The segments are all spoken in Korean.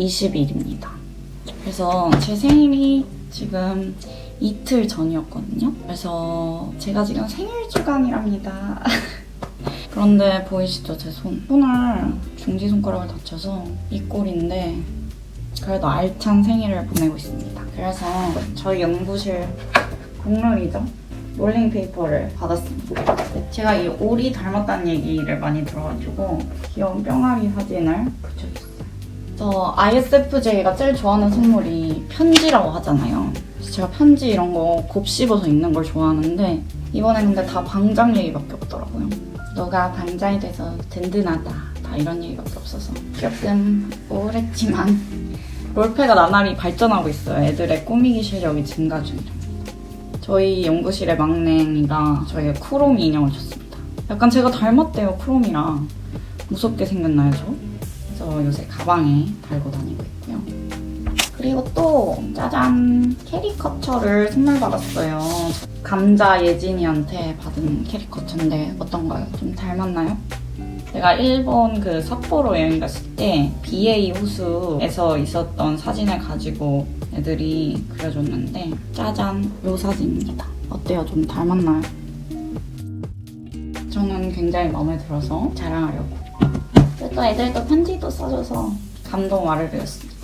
오늘은 9월 20일입니다. 그래서 제 생일이 지금 이틀 전이었거든요. 그래서 제가 지금 생일 주간이랍니다. 그런데 보이시죠? 제 손. 손을 중지 손가락을 다쳐서 이 꼴인데 그래도 알찬 생일을 보내고 있습니다. 그래서 저희 연구실 공룰이죠. 롤링페이퍼를 받았습니다. 제가 이 오리 닮았다는 얘기를 많이 들어가지고 귀여운 뿅아리 사진을 붙여줬어요. 저 ISFJ가 제일 좋아하는 선물이 편지라고 하잖아요. 제가 편지 이런 거 곱씹어서 읽는 걸 좋아하는데 이번에 근데 다 방장 얘기밖에 없더라고요. 너가 방장이 돼서 든든하다. 다 이런 얘기밖에 없어서 조금 우울했지만 롤패가 나날이 발전하고 있어요. 애들의 꾸미기 실력이 증가 중이에요. 저희 연구실의 막내이가 저희가 쿠로미 인형을 줬습니다. 약간 제가 닮았대요, 쿠로미랑. 무섭게 생겼나요, 저? 그래서 요새 가방에 달고 다니고 있고요. 그리고 또 짜잔 캐리커처를 선물 받았어요. 감자 예진이한테 받은 캐리커처인데 어떤가요? 좀 닮았나요? 제가 일본 그 삿포로 여행 갔을 때 BA 호수에서 있었던 사진을 가지고 애들이 그려줬는데 짜잔 요 사진입니다. 어때요? 좀 닮았나요? 저는 굉장히 마음에 들어서 자랑하려고 또 애들도 편지도 써줘서 감동 와르르였습니다.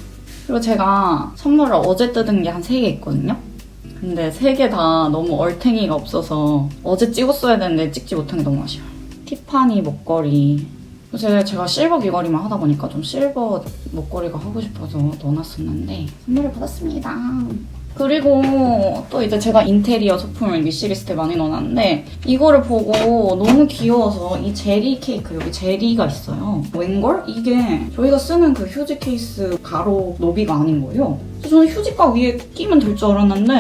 그리고 제가 선물을 어제 뜯은 게 한 3개 있거든요. 근데 3개 다 너무 얼탱이가 없어서 어제 찍었어야 되는데 찍지 못한 게 너무 아쉬워요. 티파니 목걸이. 제가, 제가 실버 귀걸이만 하다 보니까 좀 실버 목걸이가 하고 싶어서 넣어놨었는데 선물을 받았습니다. 그리고 또 이제 제가 인테리어 소품을 위시리스트에 많이 넣어놨는데 이거를 보고 너무 귀여워서 이 제리 케이크 여기 제리가 있어요. 웬걸? 이게 저희가 쓰는 그 휴지 케이스 가로 너비가 아닌 거예요. 그래서 저는 휴지가 위에 끼면 될 줄 알았는데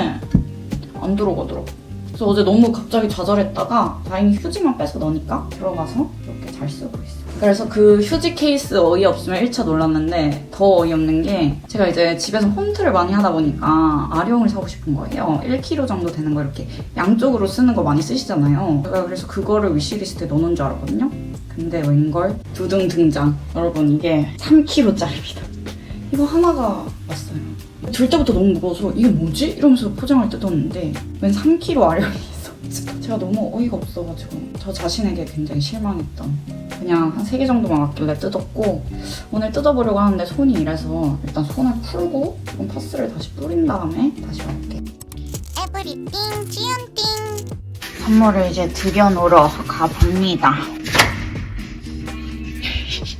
안 들어가더라고. 그래서 어제 너무 갑자기 좌절했다가 다행히 휴지만 빼서 넣으니까 들어가서 이렇게 잘 쓰고 있어요. 그래서 그 휴지 케이스 어이없으면 1차 놀랐는데 더 어이없는 게 제가 이제 집에서 홈트를 많이 하다 보니까 아령을 사고 싶은 거예요. 1kg 정도 되는 거 이렇게 양쪽으로 쓰는 거 많이 쓰시잖아요. 제가 그래서 그거를 위시리스트에 넣어놓은 줄 알았거든요. 근데 웬걸? 두둥 등장. 여러분 이게 3kg짜리입니다. 이거 하나가 왔어요. 들 때부터 너무 무거워서 이게 뭐지? 이러면서 포장을 뜯었는데 웬 3kg 아령이. 제가 너무 어이가 없어가지고 저 자신에게 굉장히 실망했던 그냥 한 3개 정도만 왔길래 뜯었고 오늘 뜯어보려고 하는데 손이 이래서 일단 손을 풀고 조금 파스를 다시 뿌린 다음에 다시 와볼게요. 에브리띵 지운띵 선물을 이제 들여놓으러 가봅니다.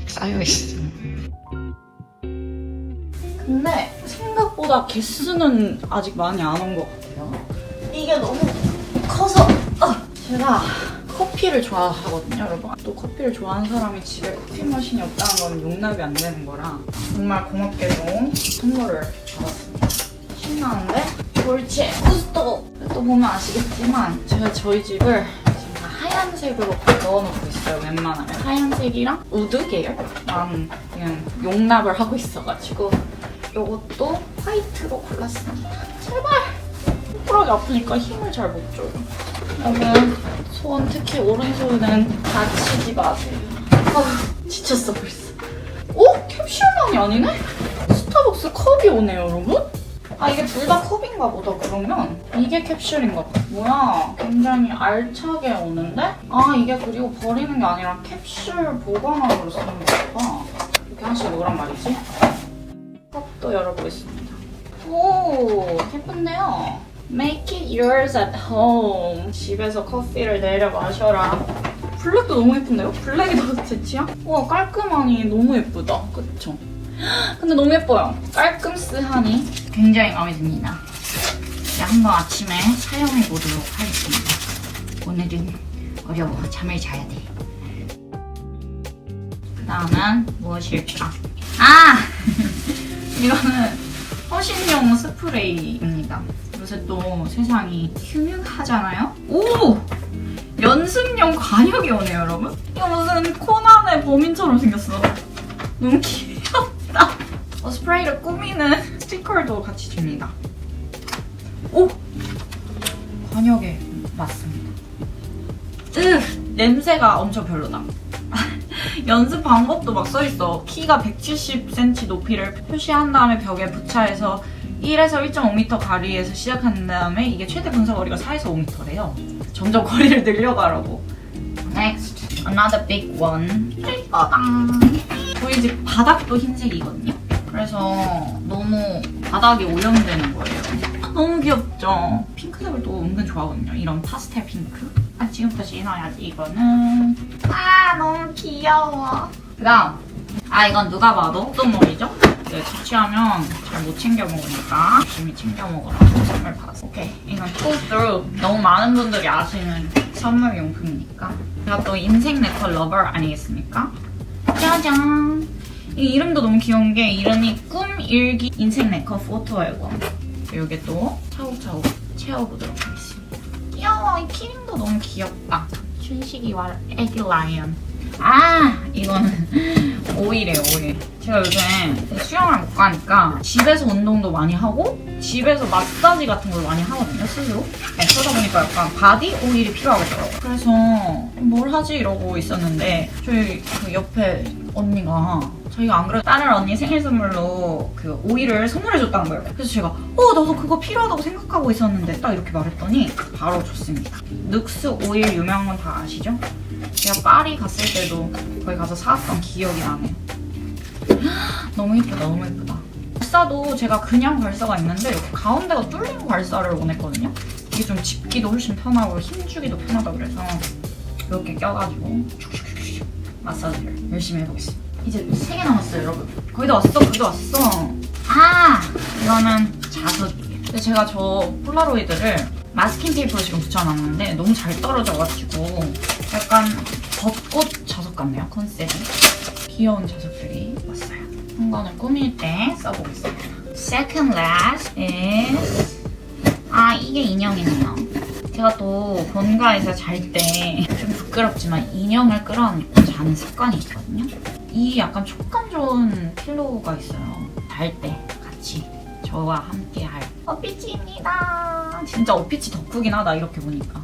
쌓여있어. 근데 생각보다 개수는 아직 많이 안 온 것 같아요. 이게 너무 커서 아, 제가 커피를 좋아하거든요, 여러분. 또 커피를 좋아하는 사람이 집에 커피 머신이 없다는 건 용납이 안 되는 거라 정말 고맙게도 선물을 받았습니다. 신나는데? 돌체 구스토! 또 보면 아시겠지만 제가 저희 집을 다 하얀색으로 넣어놓고 있어요, 웬만하면. 하얀색이랑 우드 계열만 그냥 용납을 하고 있어가지고 이것도 화이트로 골랐습니다. 제발! 손가락이 아프니까 힘을 잘 못 줘요. 여러분, 손, 특히 오른손은 다치지 마세요. 아, 지쳤어, 벌써. 오? 캡슐만이 아니네? 스타벅스 컵이 오네요, 여러분? 아, 이게 둘 다 컵인가 보다, 그러면. 이게 캡슐인가 봐. 뭐야, 굉장히 알차게 오는데? 아, 이게 그리고 버리는 게 아니라 캡슐 보관함으로 쓰는 봐. 이렇게 하나씩 넣으란 말이지? 컵도 열어보겠습니다. 오, 예쁜데요? Make it yours at home. 집에서 커피를 내려 마셔라. 블랙도 너무 예쁜데요? 블랙이 더 제 취향? 우와, 깔끔하니 너무 예쁘다. 그쵸? 근데 너무 예뻐요. 깔끔스하니 굉장히 마음에 듭니다. 이제 한번 아침에 사용해 보도록 하겠습니다. 오늘은 어려워. 잠을 자야 돼. 그 다음은 무엇일까? 아! 이거는 허신용 스프레이입니다. 요새 또 세상이 흉흉하잖아요? 오! 연습용 관역이 오네요, 여러분. 이거 무슨 코난의 범인처럼 생겼어. 너무 귀엽다. 어, 스프레이를 꾸미는 스티커도 같이 줍니다. 오! 관역에 맞습니다. 으! 냄새가 엄청 별로다. 연습 방법도 막 써있어. 키가 170cm 높이를 표시한 다음에 벽에 부착해서 1에서 1.5m 거리에서 시작한 다음에 이게 최대 분사 거리가 4에서 5m래요. 점점 거리를 늘려가라고. Next, another big one. 빠당. 저희 집 바닥도 흰색이거든요. 그래서 너무 바닥이 오염되는 거예요. 너무 귀엽죠? 핑크색을 또 은근 좋아하거든요. 이런 파스텔 핑크. 아, 지금부터 신어야지, 이거는. 아, 너무 귀여워. 그 다음. 아, 이건 누가 봐도 똥머리죠? 네, 자취하면 잘 못 챙겨 먹으니까 열심히 챙겨 먹으라고 선물 받았어. 오케이. 이건 through. 너무 많은 분들이 아시는 선물 용품이니까. 제가 또 인생 네컷 러버 아니겠습니까? 짜잔. 이 이름도 너무 귀여운 게 이름이 꿈 일기 인생 네컷 포토 앨범. 이게 또 차곡차곡 채워보도록 하겠습니다. 귀여워. 이 키링도 너무 귀엽다. 춘식이와 애기 라이언. 아 이거는 오일이에요 오일. 제가 요새 수영을 못 가니까 집에서 운동도 많이 하고 집에서 마사지 같은 걸 많이 하거든요 스스로. 네, 그러다 보니까 약간 바디 오일이 필요하겠더라고요. 그래서 뭘 하지 이러고 있었는데 저희 그 옆에 언니가 저희가 안 그래도 다른 언니 생일 선물로 그 오일을 선물해줬다는 거예요. 그래서 제가 어 나도 그거 필요하다고 생각하고 있었는데 딱 이렇게 말했더니 바로 줬습니다. 눅스 오일 유명한 건 다 아시죠? 제가 파리 갔을 때도 거기 가서 사왔던 기억이 나네요. 너무 예쁘다, 너무 예쁘다. 발사도 제가 그냥 발사가 있는데 가운데가 뚫린 발사를 원했거든요. 이게 좀 집기도 훨씬 편하고 힘주기도 편하다 그래서 이렇게 껴가지고 슉슉슉슉 마사지를 열심히 해보겠습니다. 이제 3개 남았어요, 여러분. 거의 다 왔어, 거의 다 왔어. 아, 이거는 자석이에요. 근데 제가 저 폴라로이드를 마스킹 테이프로 지금 붙여놨는데 너무 잘 떨어져가지고 약간 벚꽃 자석 같네요, 컨셉이. 귀여운 자석들이 왔어요. 한권을 꾸밀 때 써보겠습니다. Second last is 아 이게 인형이네요. 제가 또 본가에서 잘 때 좀 부끄럽지만 인형을 끌어안고 자는 습관이 있거든요. 이 약간 촉감 좋은 필로우가 있어요. 잘 때 같이 저와 함께 할 어피치입니다. 진짜 어피치 덕후긴 하다 이렇게 보니까.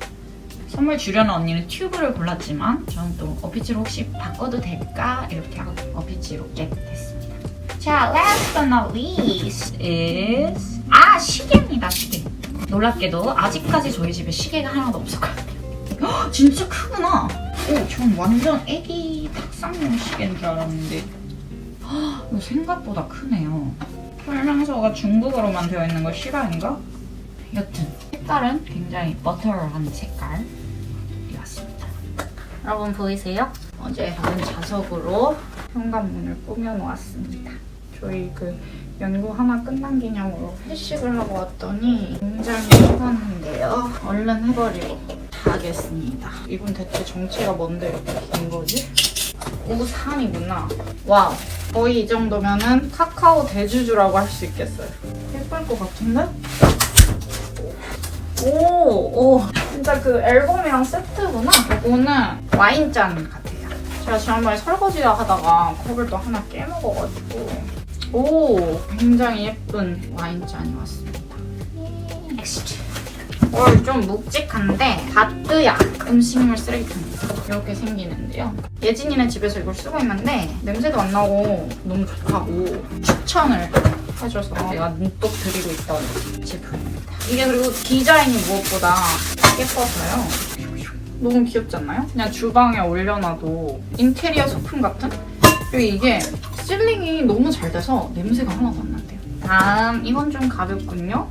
선물 주려는 언니는 튜브를 골랐지만 저는 또 어피치로 혹시 바꿔도 될까 이렇게 하고 어피치로 겟했습니다. 자, last but not least is 아 시계입니다 시계. 놀랍게도 아직까지 저희 집에 시계가 하나도 없었거든요. 헉, 진짜 크구나. 오, 전 완전 애기 탁상용 시계인 줄 알았는데 헉, 생각보다 크네요. 설명서가 중국어로만 되어 있는 거 실화인가? 여튼 색깔은 굉장히 버터한 색깔이었습니다. 여러분 보이세요? 어제 받은 자석으로 현관문을 꾸며놓았습니다. 저희 그 연구 하나 끝난 기념으로 회식을 하고 왔더니 굉장히 추웠는데요. 얼른 해버리고 자겠습니다. 이분 대체 정체가 뭔데 이렇게 긴 거지? 우산이구나. 와우. 거의 이 정도면은 카카오 대주주라고 할 수 있겠어요. 예쁠 것 같은데? 오, 오, 진짜 그 앨범이랑 세트구나. 이거는 와인잔 같아요. 제가 지난번에 설거지 하다가 컵을 또 하나 깨먹어가지고. 오, 굉장히 예쁜 와인잔이 왔습니다. 넥스트. 어, 좀 묵직한데 바뜨야 음식물 쓰레기통입니다. 이렇게 생기는데요. 예진이네 집에서 이걸 쓰고 있는데 냄새도 안 나고 너무 좋다고 추천을 해줘서 제가 문독 드리고 있던 제품입니다. 이게 그리고 디자인이 무엇보다 예뻐서요. 너무 귀엽지 않나요? 그냥 주방에 올려놔도 인테리어 소품 같은? 그리고 이게 실링이 너무 잘 돼서 냄새가 하나도 안 난대요. 다음 이건 좀 가볍군요.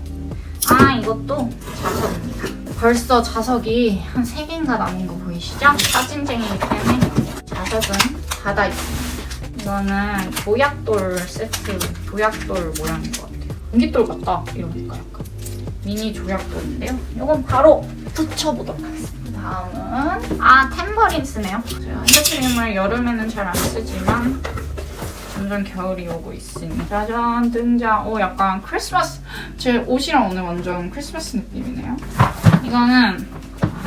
아 이것도 자석입니다. 벌써 자석이 한 3개인가 남은 거 보이시죠? 사진쟁이기 때문에 자석은 닫아 있습니다. 이거는 조약돌 세트, 조약돌 모양인 것 같아요. 전기돌 같다 이러니까 약간 미니 조약돌인데요. 이건 바로 붙여보도록 하겠습니다. 다음은 아 템버린스네요. 제가 핸드크림을 여름에는 잘 안 쓰지만 점점 겨울이 오고 있으니 짜잔 등장 오 약간 크리스마스 제 옷이랑 오늘 완전 크리스마스 느낌이네요 이거는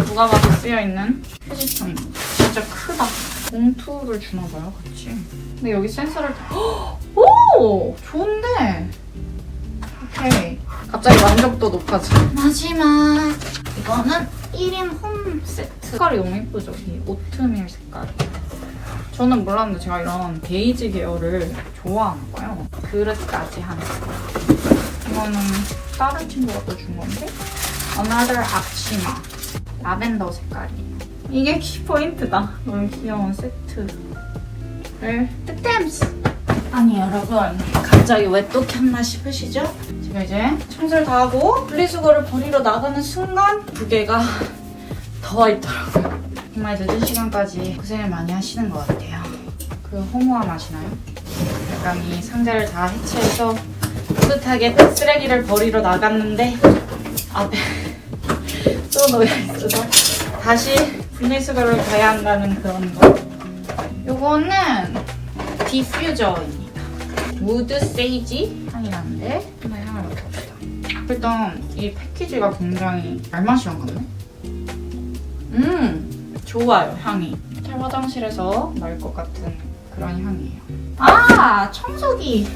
누가 봐도 쓰여있는 휴지통입니다 진짜 크다 봉투를 주나봐요 같이 근데 여기 센서를 헉! 오 좋은데 오케이 갑자기 만족도 높아져 마지막 이거는 1인 홈 세트 색깔이 너무 예쁘죠 이 오트밀 색깔 저는 몰랐는데 제가 이런 베이지 계열을 좋아하나 봐요. 그릇까지 하나. 이거는 다른 친구가 또 준 건데 Another 앞치마 라벤더 색깔이에요. 이게 키포인트다. 너무 귀여운 세트를 득템스! 아니 여러분 갑자기 왜 또 켰나 싶으시죠? 제가 이제 청소를 다 하고 분리수거를 버리러 나가는 순간 두 개가 더 와 있더라고요. 정말 늦은 시간까지 고생을 많이 하시는 것 같아요. 그 허무함 아시나요? 약간 이 상자를 다 해체해서 뿌듯하게 쓰레기를 버리러 나갔는데 앞에 또 놓여 있어서 다시 분리수거를 가야 한다는 그런 거. 요거는 디퓨저입니다. 무드 세이지 향이라는데 일단 이 패키지가 굉장히 알맛이랑 같네. 음 좋아요 향이. 제 화장실에서 날 것 같은 그런 향이에요. 아 청소기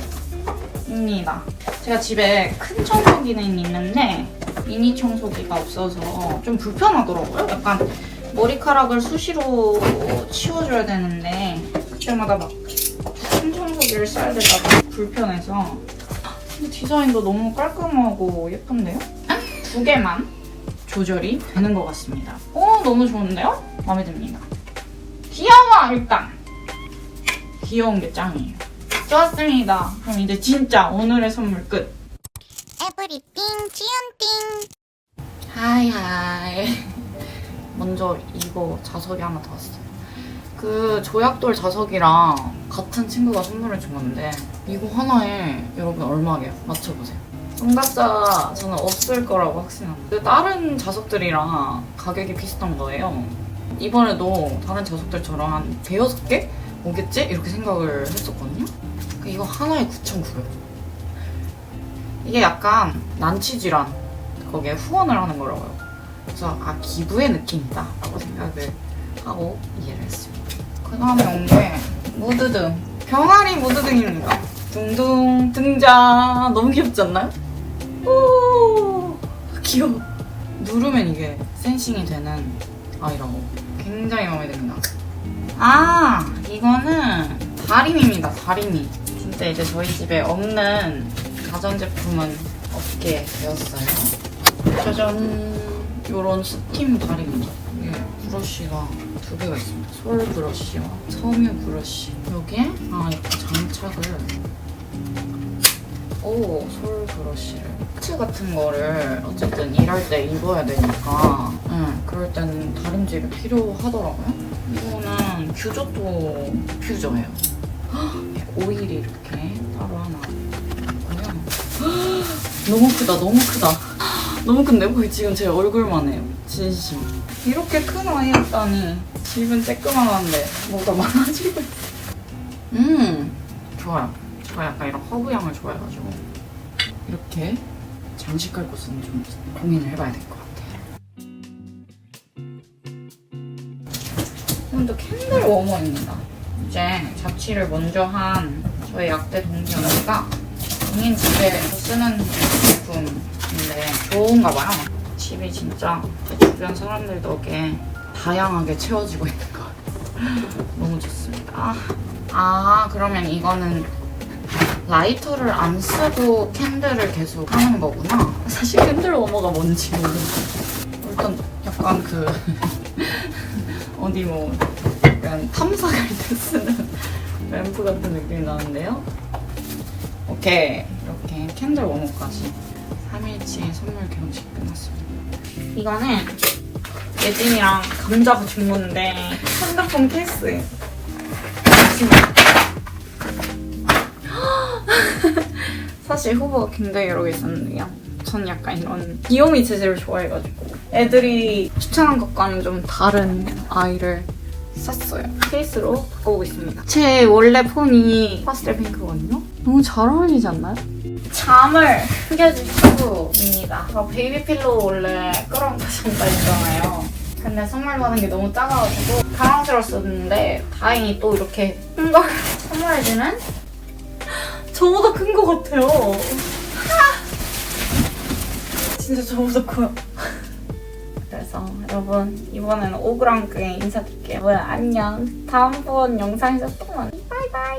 입니다. 제가 집에 큰 청소기는 있는데 미니 청소기가 없어서 좀 불편하더라고요. 약간 머리카락을 수시로 치워줘야 되는데 그때마다 막 큰 청소기를 써야 될까봐 불편해서 근데 디자인도 너무 깔끔하고 예쁜데요? 두 개만 조절이 되는 것 같습니다. 오 너무 좋은데요? 마음에 듭니다. 귀여워 일단 귀여운 게 짱이에요. 좋았습니다. 그럼 이제 진짜 오늘의 선물 끝. 에브리띵 지운띵 하이하이. 먼저 이거 자석이 하나 더 왔어요. 그 조약돌 자석이랑 같은 친구가 선물을 준 건데 이거 하나에 여러분 얼마게요? 맞춰보세요. 정답자 저는 없을 거라고 확신합니다. 그 다른 자석들이랑 가격이 비슷한 거예요. 이번에도 다른 자석들처럼 한 대여섯 개 오겠지? 이렇게 생각을 했었거든요. 그 이거 하나에 9,900원. 이게 약간 난치질환 거기에 후원을 하는 거라고요. 그래서 아 기부의 느낌이다 라고 생각을 하고 이해를 했습니다. 그 다음에 온게 무드등 병아리 무드등입니다. 둥둥 등장 너무 귀엽지 않나요? 오 귀여워. 누르면 이게 센싱이 되는 아이라고 굉장히 마음에 듭니다. 아 이거는 다리미입니다. 다리미. 진짜 이제 저희 집에 없는 가전제품은 없게 되었어요. 짜잔 요런 스팀 다리입니다. 이게 브러쉬가 두 개가 있습니다. 솔 브러쉬와 섬유 브러쉬. 여기에 아 이렇게 장착을 오, 솔 브러쉬를. 파츠 같은 거를 어쨌든 일할 때 입어야 되니까, 응, 그럴 때는 다림질이 필요하더라고요. 이거는 규조토 퓨저예요. 헉, 오일이 이렇게 따로 하나 있고요. 헉, 너무 크다, 너무 크다. 너무 큰데? 거의 지금 제 얼굴만 해요. 진심. 이렇게 큰 아이였다니. 집은 쬐끄만한데 뭐가 많아지고. 음, 좋아요. 제가 약간 이런 허브 향을 좋아해가지고 이렇게 장식할 곳은 좀 고민을 해봐야 될 것 같아요. 오늘도 캔들 워머입니다. 이제 자취를 먼저 한 저희 약대 동기 언니가 본인 집에서 쓰는 제품인데 좋은가 봐요. 집이 진짜 제 주변 사람들 덕에 다양하게 채워지고 있는 것 같아요. 너무 좋습니다. 아, 그러면 이거는 라이터를 안 쓰고 캔들을 계속 하는 거구나. 사실 캔들 워머가 뭔지 모르겠어. 일단 약간 그 어디 뭐 약간 탐사 갈 때 쓰는 램프 같은 느낌이 나는데요. 오케이 이렇게 캔들 워머까지 3일치 선물 경식 끝났습니다. 이거는 예진이랑 감자가 준 건데 핸드폰 케이스예요. 사실 후보가 굉장히 여러 개 있었는데요. 전 약간 이런 귀요미 재질을 좋아해가지고 애들이 추천한 것과는 좀 다른 아이를 샀어요. 케이스로 바꿔보고 있습니다. 제 원래 폰이 파스텔 핑크거든요. 너무 잘 어울리지 않나요? 잠을 챙겨줄 친구입니다. 저 베이비 필로우 원래 끌어안고 잔다 했잖아요. 근데 선물 받은 게 너무 작아가지고 당황스러웠었는데 다행히 또 이렇게 큰 걸 선물해주는 저보다 큰것 같아요. 진짜 저보다 커요. 그래서 여러분 이번에는 오그랑그에 인사드릴게요. 여러분 안녕. 다음번 영상에서 또 만나요. 바이바이.